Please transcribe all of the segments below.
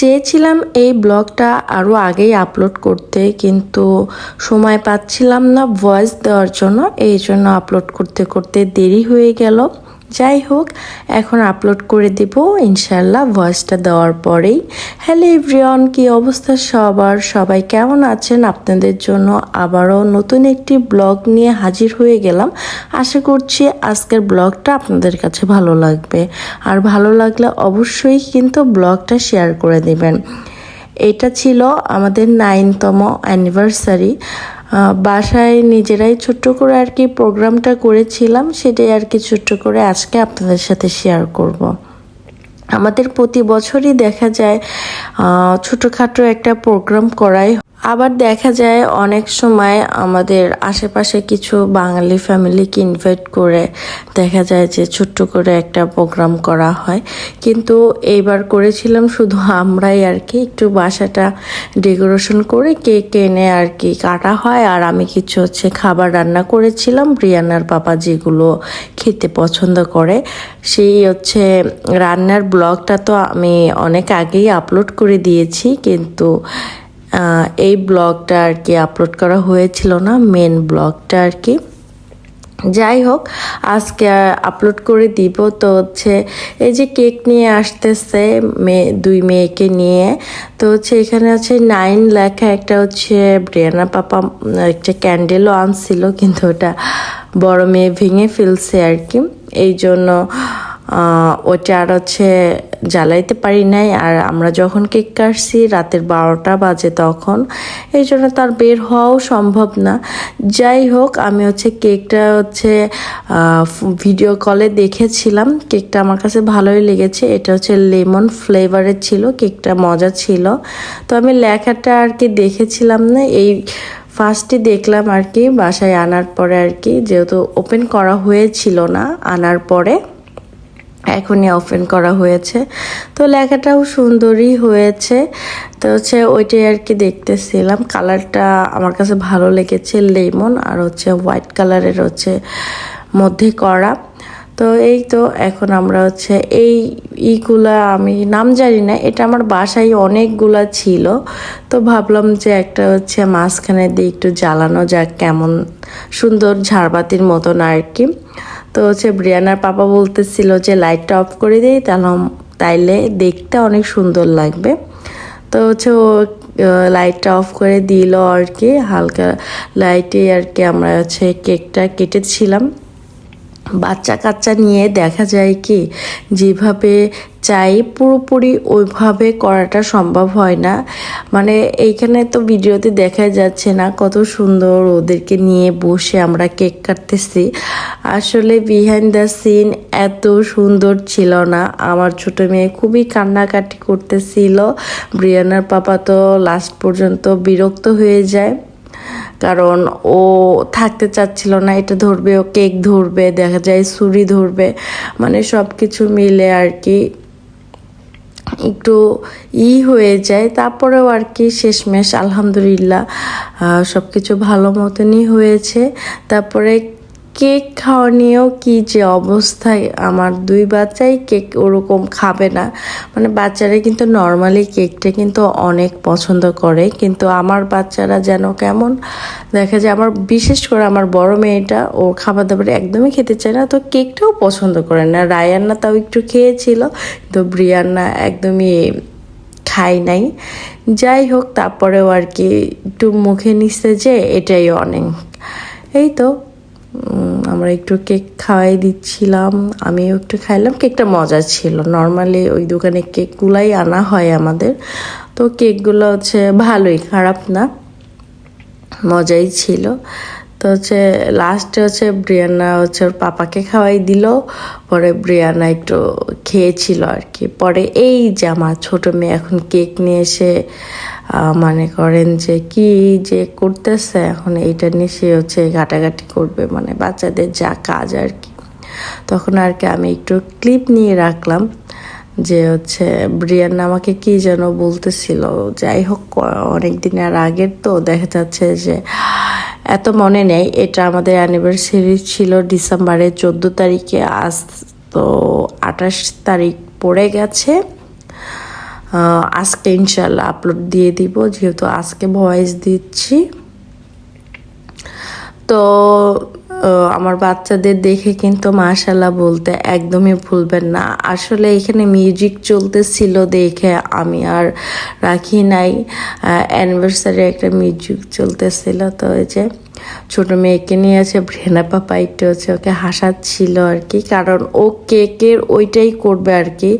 চেয়েছিলাম এই ব্লগটা আরও আগেই আপলোড করতে, কিন্তু সময় পাচ্ছিলাম না ভয়েস দেওয়ার জন্য, এই জন্য আপলোড করতে করতে দেরি হয়ে গেল। যাই হোক, এখন আপলোড করে দিব ইনশাল্লাহ ভয়েসটা দেওয়ার পরেই। হ্যালো এভরিওয়ান কি অবস্থা সবার? সবাই কেমন আছেন? আপনাদের জন্য আবারও নতুন একটি ব্লগ নিয়ে হাজির হয়ে গেলাম। আশা করছি আজকের ব্লগটা আপনাদের কাছে ভালো লাগবে। আর ভালো লাগলে অবশ্যই কিন্তু ব্লগটা শেয়ার করে দেবেন। এটা ছিল আমাদের নাইনতম অ্যানিভার্সারি বাসায় নিজেরাই ছোট্ট করে আর কি প্রোগ্রামটা করেছিলাম, সেটাই আর কি ছোট্ট করে আজকে আপনাদের সাথে শেয়ার করব। আমাদের প্রতি বছরই দেখা যায় ছোটোখাটো একটা প্রোগ্রাম করাই আবার দেখা যায় অনেক সময় আমাদের আশেপাশে কিছু বাঙালি ফ্যামিলিকে ইনভাইট করে দেখা যায় যে ছোট্ট করে একটা প্রোগ্রাম করা হয়। কিন্তু এইবার করেছিলাম শুধু আমরাই আর কি, একটু বাসাটা ডেকোরেশন করে কেক এনে আর কি কাটা হয়। আর আমি কিছু হচ্ছে খাবার রান্না করেছিলাম, রিয়ানার পাপা যেগুলো খেতে পছন্দ করে, সেই হচ্ছে রান্নার ব্লগটা তো আমি অনেক আগেই আপলোড করে দিয়েছি। কিন্তু এই ব্লগটা আর কি আপলোড করা হয়েছিল না মেন ব্লগটা আর কি। যাই হোক, আজকে আপলোড করে দিব। তো হচ্ছে এই যে কেক নিয়ে আসতেছে মেয়ে দুই মেয়েকে নিয়ে, তো হচ্ছে এখানে হচ্ছে নাইন লেখা একটা হচ্ছে ব্রিয়ানা পাপা একটা ক্যান্ডেলও আনছিল, কিন্তু ওটা বড় মেয়ে ভেঙে ফেলছে আর কি। এই জন্য ওটা আর হচ্ছে জ্বালাইতে পারি নাই। আর আমরা যখন কেক কাটছি রাতের বারোটা বাজে তখন, এই জন্য তার বের হওয়াও সম্ভব না। যাই হোক, আমি হচ্ছে কেকটা হচ্ছে ভিডিও কলে দেখেছিলাম। কেকটা আমার কাছে ভালোই লেগেছে। এটা হচ্ছে লেমন ফ্লেভারের ছিল, কেকটা মজা ছিল। তো আমি লেখাটা আর কি দেখেছিলাম না। এই ফার্স্টে দেখলাম আর কি, বাসায় আনার পরে আর কি, যেহেতু ওপেন করা হয়েছিল না আনার পরে। এখনই ওপেন করা হয়েছে। তো লেখাটাও সুন্দরই হয়েছে। তো হচ্ছে ওইটাই আর কি দেখতেছিলাম। কালারটা আমার কাছে ভালো লেগেছে, লেমন আর হচ্ছে হোয়াইট কালারের হচ্ছে মধ্যে করা। তো এই তো এখন আমরা হচ্ছে এই ইগুলা আমি নাম জানি না, এটা আমার বাসায় অনেকগুলা ছিল। তো ভাবলাম যে একটা হচ্ছে মাঝখানে দিয়ে একটু জ্বালানো যাক, কেমন সুন্দর ঝাড়বাতির মতন আর কি। তো হচ্ছে ব্রিয়ানার পাপা বলতেছিল যে লাইটটা অফ করে দিই, তাহলে তাইলে দেখতে অনেক সুন্দর লাগবে। তো হচ্ছে ও লাইটটা অফ করে দিল আর কি, হালকা লাইটে আর কি আমরা হচ্ছে কেকটা কেটেছিলাম। বাচ্চা কাচ্চা নিয়ে দেখা যায় কি, যেভাবে চাই পুরোপুরি ওইভাবে করাটা সম্ভব হয় না। মানে এইখানে তো ভিডিওতে দেখা যাচ্ছে না কত সুন্দর ওদেরকে নিয়ে বসে আমরা কেক কাটতেছি। আসলে বিহাইন্ড দ্য সিন এত সুন্দর ছিল না। আমার ছোট মেয়ে খুবই কান্নাকাটি করতেছিল। ব্রিয়ানার পাপা তো লাস্ট পর্যন্ত বিরক্ত হয়ে যায়। কারণ ও থাকতে চাচ্ছিল না, এটা ধরবে, ও কেক ধরবে, দেখা যায় ছুরি ধরবে। মানে সব কিছু মিলে আর কি একটু ই হয়ে যায়। তারপরেও আর কি শেষমেশ আলহামদুলিল্লাহ সব কিছু ভালো মতনই হয়েছে। তারপরে কেক খাওয়া নিয়েও কি যে অবস্থায়? আমার দুই বাচ্চাই কেক ওরকম খাবে না। মানে বাচ্চারা কিন্তু নর্মালি কেকটা কিন্তু অনেক পছন্দ করে, কিন্তু আমার বাচ্চারা যেন কেমন? দেখা যায় আমার, বিশেষ করে আমার বড় মেয়েটা, ও খাবার দাবার একদমই খেতে চায় না, তো কেকটাও পছন্দ করে না। রায়ান্না তাও একটু খেয়েছিল তো ব্রিয়ান্না একদমই খাই নাই। যাই হোক, তারপরেও আর কি একটু মুখে নিচ্ছে যে এটাই অনেক। এই তো আমরা একটু কেক খাওয়াই দিচ্ছিলাম, আমিও একটু খাইলাম, কেকটা মজা ছিল। নর্মালি ওই দোকানে কেকগুলাই আনা হয় আমাদের, তো কেকগুলো হচ্ছে ভালোই, খারাপ না, মজাই ছিল। তো হচ্ছে লাস্টে হচ্ছে ব্রিয়ানা হচ্ছে ওর পাপাকে খাওয়াই দিল। পরে ব্রিয়ানা একটু খেয়েছিল আর কি পরে এই যে আমার ছোটো মেয়ে এখন কেক নিয়ে এসে মানে করেন যে কি যে করতেছে, এখন এইটা নিয়ে সে হচ্ছে ঘাটাঘাটি করবে। মানে বাচ্চাদের যা কাজ আর কি তখন আর কি আমি একটু ক্লিপ নিয়ে রাখলাম যে হচ্ছে ব্রিয়ান আমাকে কি যেন বলতেছিল। যাই হোক অনেক দিনের আগের তো দেখা যাচ্ছে যে এত মনে নেই, এটা আমাদের অ্যানিভার্সারি ছিল ডিসেম্বরের চোদ্দ তারিখে, আজ তো আঠাশ তারিখ পড়ে গেছে। আজকে ইনশাল্লাহ আপলোড দিয়ে দিব, যেহেতু আজকে ভয়েস দিচ্ছি। তো আমার বাচ্চাদের দেখে কিন্তু মাশাল্লাহ বলতে একদমই ভুলবেন না। আসলে এখানে মিউজিক চলতেছিল দেখে আমি আর রাখি নাই। অ্যানিভার্সারি একটা মিউজিক চলতেছিল তো ওই যে ছোট মেয়েকে নিয়ে আছে ভ্রেনা পাপা একটু হচ্ছে ওকে হাসাচ্ছিল আর কি কারণ ও কেকের ওইটাই করবে আর কি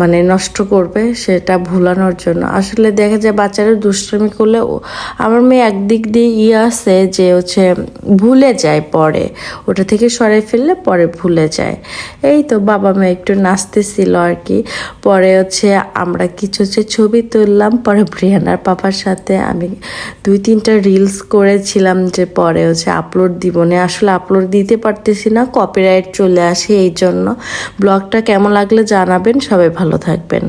মানে নষ্ট করবে সেটা ভুলানোর জন্য। আসলে দেখা যায় বাচ্চারা দুষ্টমি করলে আমার মেয়ে একদিক দিয়ে ইয়ে আছে যে হচ্ছে ভুলে যায় পরে। ওটা থেকে সরে ফেললে পরে ভুলে যায়। এই তো বাবা মেয়ে একটু নাচতেছিল আর কি পরে হচ্ছে আমরা কিছু হচ্ছে ছবি তুললাম, পরে ব্রিয়ানার পাপার সাথে আমি দুই তিনটা রিলস করেছিলাম যে পরে হচ্ছে আপলোড দিব। না আসলে আপলোড দিতে পারতেছি না কপিরাইট চলে আসে এই জন্য। ব্লগটা কেমন লাগলে জানাবেন, সবাই ভালো থাকবেন।